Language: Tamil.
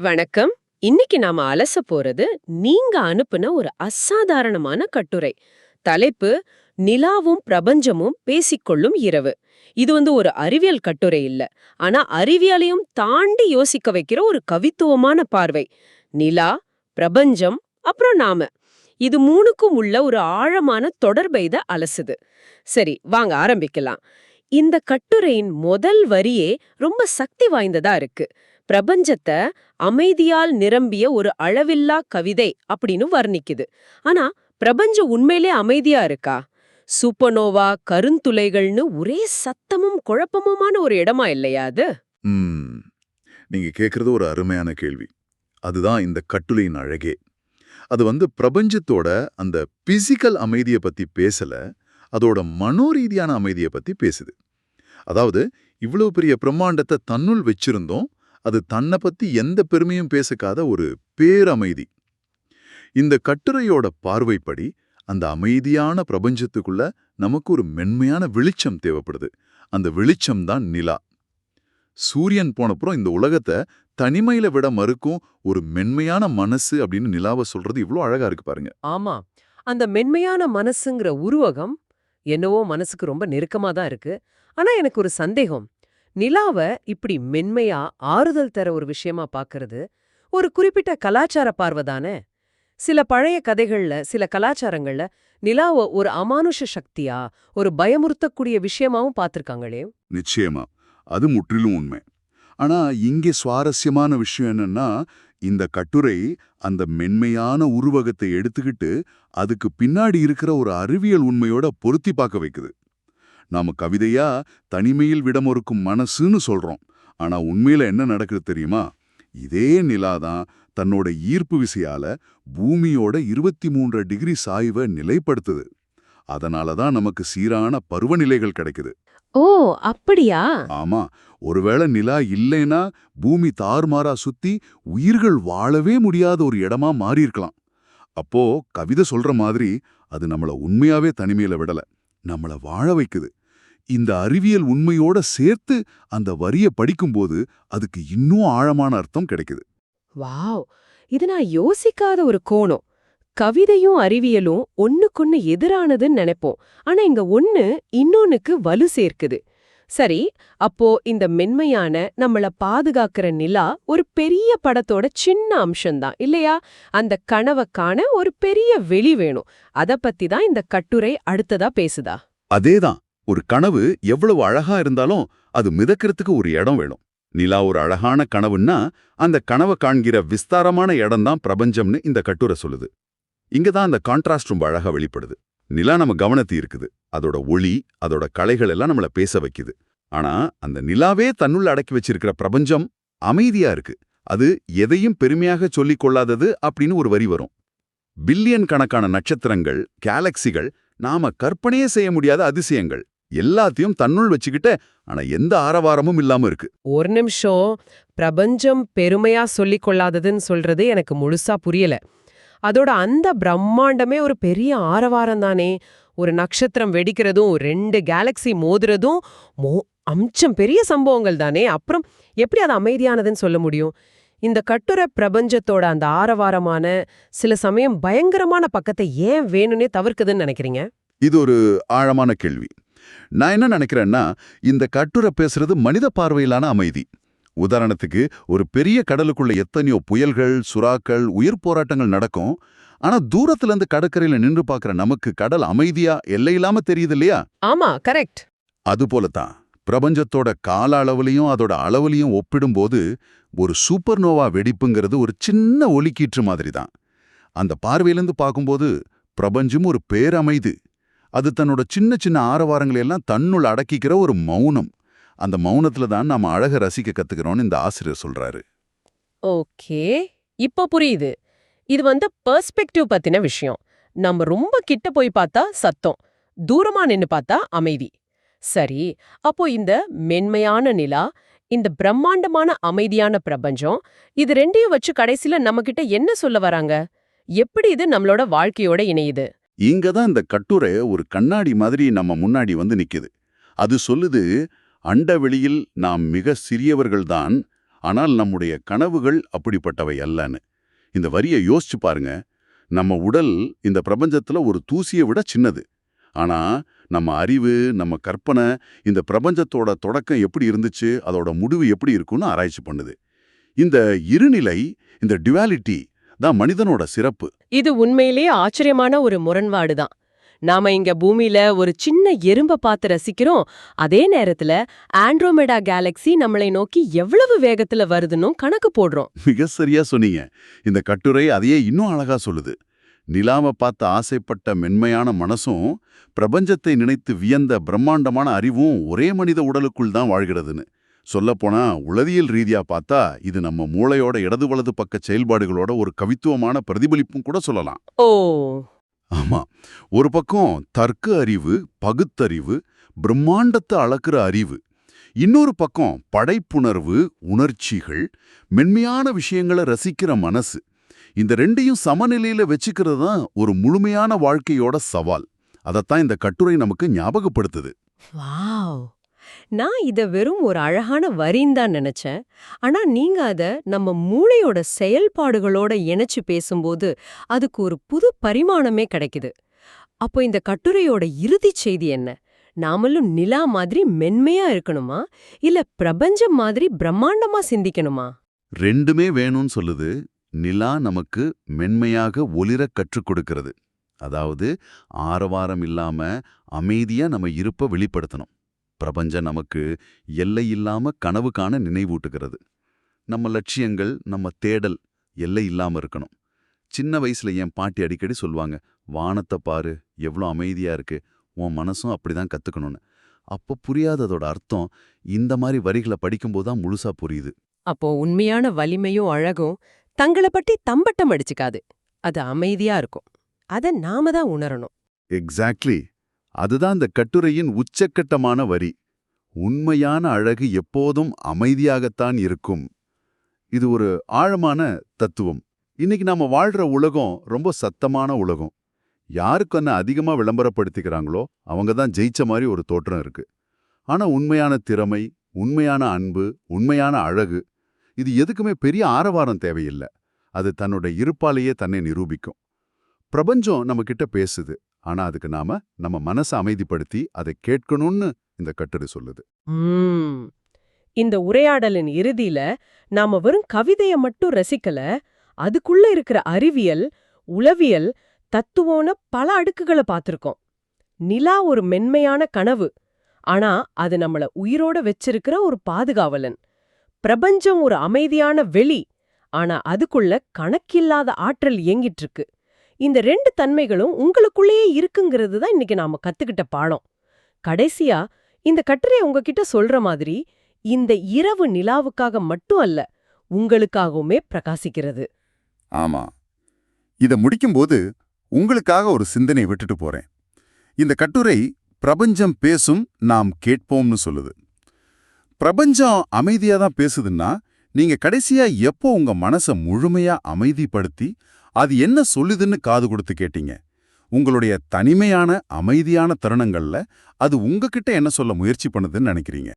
வணக்கம். இன்னைக்கு நாம அலச போறது நீங்க அனுப்புன ஒரு அசாதாரணமான கட்டுரை. தலைப்பு நிலாவும் பிரபஞ்சமும் பேசிக்கொள்ளும் இரவு. இது வந்து ஒரு அறிவியல் கட்டுரை இல்ல. ஆனா அறிவியலையும் தாண்டி யோசிக்க வைக்கிற ஒரு கவித்துவமான பார்வை. நிலா பிரபஞ்சம் அப்புறம் நாம. இது மூணுக்கும் உள்ள ஒரு ஆழமான தொடர்பை இதை அலசுது. சரி வாங்க ஆரம்பிக்கலாம். இந்த கட்டுரையின் முதல் வரியே ரொம்ப சக்தி வாய்ந்ததா இருக்கு. பிரபஞ்சத்தை அமைதியால் நிரம்பிய ஒரு அளவில்லா கவிதை அப்படின்னு வர்ணிக்குது. ஆனா பிரபஞ்சம் உண்மையிலே அமைதியா இருக்கா? சூப்பனோவா கருந்துளைகள்னு ஒரே சத்தமும் குழப்பமுமான ஒரு இடமா இல்லையா அது? நீங்க கேக்குறது ஒரு அருமையான கேள்வி. அதுதான் இந்த கட்டுலையின் அழகே. அது வந்து பிரபஞ்சத்தோட அந்த பிசிக்கல் அமைதியை பத்தி பேசல அதோட மனோரீதியான அமைதியை பத்தி பேசுது. அதாவது இவ்வளவு பெரிய பிரம்மாண்டத்தை தன்னுள் வச்சிருந்தோம் அது தன்னை பத்தி எந்த பெருமையும் பேசுக்காத ஒரு பேரமைதி. இந்த கட்டுரையோட பார்வைப்படி அந்த அமைதியான பிரபஞ்சத்துக்குள்ள நமக்கு ஒரு மென்மையான வெளிச்சம் தேவைப்படுது. அந்த வெளிச்சம் தான் நிலா. சூரியன் போனப்புறம் இந்த உலகத்தை தனிமையில விட மறுக்கும் ஒரு மென்மையான மனசு அப்படின்னு நிலாவை சொல்றது இவ்ளோ அழகா இருக்கு பாருங்க. ஆமா. அந்த மென்மையான மனசுங்கிற உருவகம் என்னவோ மனசுக்கு ரொம்ப நெருக்கமா தான் இருக்கு. ஆனா எனக்கு ஒரு சந்தேகம். நிலாவ இப்படி மென்மையா ஆறுதல் தர ஒரு விஷயமா பாக்குறது ஒரு குறிப்பிட்ட கலாச்சார பார்வை தானே. சில பழைய கதைகள்ல சில கலாச்சாரங்கள்ல நிலாவ ஒரு அமானுஷ சக்தியா ஒரு பயமுறுத்தக்கூடிய விஷயமாவும் பார்த்திருக்காங்களே நிச்சயமா. அது முற்றிலும் உண்மை. ஆனா இங்கே சுவாரஸ்யமான விஷயம் என்னன்னா இந்த கட்டுரை அந்த மென்மையான உருவகத்தை எடுத்துக்கிட்டு அதுக்கு பின்னாடி இருக்கிற ஒரு அறிவியல் உண்மையோட பொருத்தி பார்க்க வைக்குது. நாம கவிதையா தனிமையில் விடமொருக்கும் மனசுன்னு சொல்றோம். ஆனா உண்மையில என்ன நடக்குது தெரியுமா? இதே நிலாதான் தன்னோட ஈர்ப்பு விசையால பூமியோட இருபத்தி மூன்று டிகிரி சாய்வை நிலைப்படுத்துது. அதனால தான் நமக்கு சீரான பருவநிலைகள் கிடைக்குது. ஓ அப்படியா? ஆமா ஒருவேளை நிலா இல்லைன்னா பூமி தாறுமாறா சுத்தி உயிர்கள் வாழவே முடியாத ஒரு இடமா மாறியிருக்கலாம். அப்போ கவிதை சொல்ற மாதிரி அது நம்மள உண்மையாவே தனிமையில விடல நம்மள வாழ வைக்குது. இந்த அறிவியல் உண்மையோட சேர்த்து அந்த வரிய படிக்கும்போது அதுக்கு இன்னும் ஆழமான அர்த்தம் கிடைக்குது. வாவ்! இது நான் யோசிக்காத ஒரு கோணம். கவிதையும் அறிவியலும் ஒண்ணுக்கொன்னு எதிரானதுன்னு நினைப்போம். ஆனா இங்க ஒண்ணு இன்னொன்னுக்கு வலு சேர்க்குது. சரி அப்போ இந்த மென்மையான நம்மள பாதுகாக்கிற நிலா ஒரு பெரிய படத்தோட சின்ன அம்சம்தான் இல்லையா? அந்த கனவை காண ஒரு பெரிய வெளி வேணும். அத பத்தி தான் இந்த கட்டுரை அடுத்ததா பேசுதா? அதேதான். ஒரு கனவு எவ்வளவு அழகா இருந்தாலும் அது மிதக்கிறதுக்கு ஒரு இடம் வேணும். நிலா ஒரு அழகான கனவுன்னா அந்த கனவை காண்கிற விஸ்தாரமான இடம்தான் பிரபஞ்சம்னு இந்த கட்டுரை சொல்லுது. இங்க தான் அந்த கான்ட்ராஸ்ட் ரொம்ப அழகா வெளிப்படுது. நிலா நம்ம கவனத்தை இருக்குது அதோட ஒளி அதோட கலைகள் எல்லாம் நம்மள பேச வைக்குது. ஆனா அந்த நிலாவே தன்னுள்ள அடக்கி வச்சிருக்கிற பிரபஞ்சம் அமைதியா இருக்கு. அது எதையும் பெருமையாக சொல்லிக் கொள்ளாதது அப்படின்னு ஒரு வரி வரும். பில்லியன் கணக்கான நட்சத்திரங்கள் கேலக்சிகள் நாம கற்பனையே செய்ய முடியாத அதிசயங்கள். எல்லாத்தையும் தன்னுள் வச்சுக்கிட்டு ஆனா எந்த ஆரவாரமும் இல்லாம இருக்கு. ஒரு நிமிஷம் பிரபஞ்சம் பெருமையா சொல்லிக் கொள்ளாததுன்னு சொல்றது எனக்கு முழுசா புரியல. அதோட அந்த பிரம்மாண்டமே ஒரு பெரிய ஆரவாரம் தானே. ஒரு நட்சத்திரம் வெடிக்கிறதும் ரெண்டு கேலக்ஸி மோதுறதும் மோ அம்சம் பெரிய சம்பவங்கள் தானே. அப்புறம் எப்படி அது அமைதியானதுன்னு சொல்ல முடியும்? இந்த கட்டுரை பிரபஞ்சத்தோட அந்த ஆரவாரமான சில சமயம் பயங்கரமான பக்கத்தை ஏன் வேணும்னே தவிர்க்குதுன்னு நினைக்கிறீங்க? இது ஒரு ஆழமான கேள்வி. நான் என்ன நினைக்கிறேன்னா இந்த கட்டுரை பேசுறது மனித பார்வையிலான அமைதி. உதாரணத்துக்கு ஒரு பெரிய கடலுக்குள்ள எத்தனையோ புயல்கள் சுறாக்கள் உயிர் போராட்டங்கள் நடக்கும் ஆனா தூரத்துல இருந்து கடற்கரையில நின்று பார்க்கற நமக்கு கடல் அமைதியா எல்லையில்லாம தெரியுது இல்லையா ஆமா கரெக்ட். அது போலத்தான் பிரபஞ்சத்தோட கால அளவுலையும் அதோட அளவுலையும் ஒப்பிடும்போது ஒரு சூப்பர்னோவா வெடிப்புங்கிறது ஒரு சின்ன ஒலிக்கீற்று மாதிரி தான். அந்த பார்வையிலிருந்து பார்க்கும்போது பிரபஞ்சம் ஒரு பேரமைது. அது தன்னோட சின்ன சின்ன ஆரவாரங்களை எல்லாம் தன்னுள் அடக்கிக்கிற ஒரு மௌனம். அந்த மௌனத்துல தான் நாம அழக ரசிக்க கத்துக்கிறோம்னு இந்த ஆசிரியர் சொல்றாரு. ஓகே. இப்போ புரியுது. இது வந்து பெர்ஸ்பெக்டிவ் பத்தின விஷயம். நம்ம ரொம்ப கிட்ட போய் பார்த்தா சத்தம். தூரமா நின்னு பார்த்தா அமைதி. சரி அப்போ இந்த மென்மையான நிலா இந்த பிரம்மாண்டமான அமைதியான பிரபஞ்சம் இது ரெண்டையும் வச்சு கடைசில நம்ம கிட்ட என்ன சொல்ல வராங்க? எப்படி இது நம்மளோட வாழ்க்கையோட இணையுது? இங்க தான் இந்த கட்டுரை ஒரு கண்ணாடி மாதிரி நம்ம முன்னாடி வந்து நிக்குது. அது சொல்லுது அண்டவெளியில் நாம் மிக சிறியவர்கள்தான் ஆனால் நம்முடைய கனவுகள் அப்படிப்பட்டவை அல்லன்னு. இந்த வரியை யோசிச்சு பாருங்க. நம்ம உடல் இந்த பிரபஞ்சத்துல ஒரு தூசியை விட சின்னது. ஆனா நம்ம அறிவு நம்ம கற்பனை இந்த பிரபஞ்சத்தோட தொடக்கம் எப்படி இருந்துச்சு அதோட முடிவு எப்படி இருக்கும்னு ஆராய்ச்சி பண்ணுது. இந்த இருநிலை இந்த டிவாலிட்டி தான் மனிதனோட சிறப்பு. இது உண்மையிலேயே ஆச்சரியமான ஒரு முரண்பாடு தான். நாம இங்க பூமியில ஒரு சின்ன எறும்ப பார்த்து ரசிக்கிறோம். அதே நேரத்துல ஆண்ட்ரோமெடா கேலக்ஸி நம்மளை நோக்கி எவ்வளவு வேகத்துல வருதுன்னு கணக்கு போடுறோம். மிக சரியா சொன்னீங்க. இந்த கட்டுரை அதையே இன்னும் அழகா சொல்லுது. நிலாவை பார்த்து ஆசைப்பட்ட மென்மையான மனசும் பிரபஞ்சத்தை நினைத்து வியந்த பிரம்மாண்டமான அறிவும் ஒரே மனித உடலுக்குள் தான் வாழ்கிறதுன்னு. சொல்லப்போனா உளவியல் ரீதியா பார்த்தா இது நம்ம மூளையோட இடது வலது பக்க செயல்பாடுகளோட ஒரு கவித்துவமான பிரதிபலிப்பும் கூட சொல்லலாம். ஓ. ஆமா. ஒரு பக்கம் தர்க்க அறிவு பகுத்தறிவு பிரம்மாண்டத்தை அளக்குற அறிவு. இன்னொரு பக்கம் படைப்புணர்வு உணர்ச்சிகள் மென்மையான விஷயங்களை ரசிக்கிற மனசு. இந்த ரெண்டையும் சமநிலையில வச்சுக்கிறது தான் ஒரு முழுமையான வாழ்க்கையோட சவால். அதைத்தான் இந்த கட்டுரை நமக்கு ஞாபகப்படுத்துது. வாவ். நான் இத வெறும் ஒரு அழகான வரின்னு தான் நினைச்சேன். ஆனா நீங்க அத நம்ம மூளையோட செயல்பாடுகளோட இணைச்சு பேசும்போது அதுக்கு ஒரு புது பரிமாணமே கிடைக்குது. அப்போ இந்த கட்டுரையோட இறுதிச் செய்தி என்ன? நாமளும் நிலா மாதிரி மென்மையா இருக்கணுமா? இல்ல பிரபஞ்சம் மாதிரி பிரம்மாண்டமா சிந்திக்கணுமா? ரெண்டுமே வேணும்னு சொல்லுது. நிலா நமக்கு மென்மையாக ஒளிரக் கற்றுக் கொடுக்கிறது. அதாவது ஆரவாரம் இல்லாம அமைதியா நம்ம இருப்ப வெளிப்படுத்தணும். பிரபஞ்சம் நமக்கு எல்லை இல்லாம கனவு காண நினைவூட்டுகிறது. நம்ம லட்சியங்கள் நம்ம தேடல் எல்லை இல்லாம இருக்கணும். சின்ன வயசுல என் பாட்டி அடிக்கடி சொல்லுவாங்க வானத்தை பாரு எவ்வளோ அமைதியா இருக்கு. உன் மனசும் அப்படிதான் கத்துக்கணும்னு. அப்போ புரியாததோட அர்த்தம் இந்த மாதிரி வரிகளை படிக்கும்போது தான் முழுசா புரியுது. அப்போ உண்மையான வலிமையும் அழகும் தங்கள பற்றி தம்பட்டம் அடிச்சுக்காது. அது அமைதியா இருக்கும். அத நாம தான் உணரணும். எக்ஸாக்ட்லி அதுதான் இந்த கட்டுரையின் உச்சக்கட்டமான வரி. உண்மையான அழகு எப்போதும் அமைதியாகத்தான் இருக்கும். இது ஒரு ஆழமான தத்துவம். இன்னைக்கு நாம வாழ்ற உலகம் ரொம்ப சத்தமான உலகம். யாருக்கு என்ன அதிகமா விளம்பரப்படுத்திக்கிறாங்களோ அவங்க தான் ஜெயிச்ச மாதிரி ஒரு தோற்றம் இருக்கு. ஆனா உண்மையான திறமை உண்மையான அன்பு உண்மையான அழகு இது எதுக்குமே பெரிய ஆரவாரம் தேவையில்லை. அது தன்னோட இருப்பாலேயே தன்னை நிரூபிக்கும். பிரபஞ்சம் நம்மக்கிட்ட பேசுது. ஆனா அதுக்கு நாம நம்ம மனசை அமைதிப்படுத்தி அதை கேட்கணும்னு இந்த கட்டுரை சொல்லுது. இந்த உரையாடலின் இறுதியில நாம வெறும் கவிதைய மட்டும் ரசிக்கல அதுக்குள்ள இருக்கிற அறிவியல் உளவியல் தத்துவம்னு பல அடுக்குகளை பார்த்துருக்கோம். நிலா ஒரு மென்மையான கனவு ஆனா அது நம்மள உயிரோட வச்சிருக்கிற ஒரு பாதுகாவலன். பிரபஞ்சம் ஒரு அமைதியான வெளி ஆனா அதுக்குள்ள கணக்கில்லாத ஆற்றல் இயங்கிட்டு இருக்கு. இந்த ரெண்டு தன்மைகளும் உங்களுக்குள்ளேயே இருக்குங்கிறது தான் இன்னைக்கு நாம கத்துக்கிட்ட பாடம். கடைசியா இந்த கட்டுரை உங்ககிட்ட சொல்ற மாதிரி இந்த இரவு நிலாவுக்காக மட்டும் அல்ல உங்களுக்காகவுமே பிரகாசிக்கிறது. ஆமா. இத முடிக்கும்போது உங்களுக்காக ஒரு சிந்தனை விட்டுட்டு போறேன். இந்த கட்டுரை பிரபஞ்சம் பேசும் நாம் கேட்போம்னு சொல்லுது. பிரபஞ்சம் அமைதியா தான் பேசுதுன்னா நீங்க கடைசியா எப்போ உங்க மனச முழுமையா அமைதிப்படுத்தி அது என்ன சொல்லுதுன்னு காது கொடுத்து கேட்டீங்க? உங்களுடைய தனிமையான அமைதியான தருணங்கள்ல அது உங்ககிட்ட என்ன சொல்ல முயற்சி பண்ணுதுன்னு நினைக்கிறீங்க?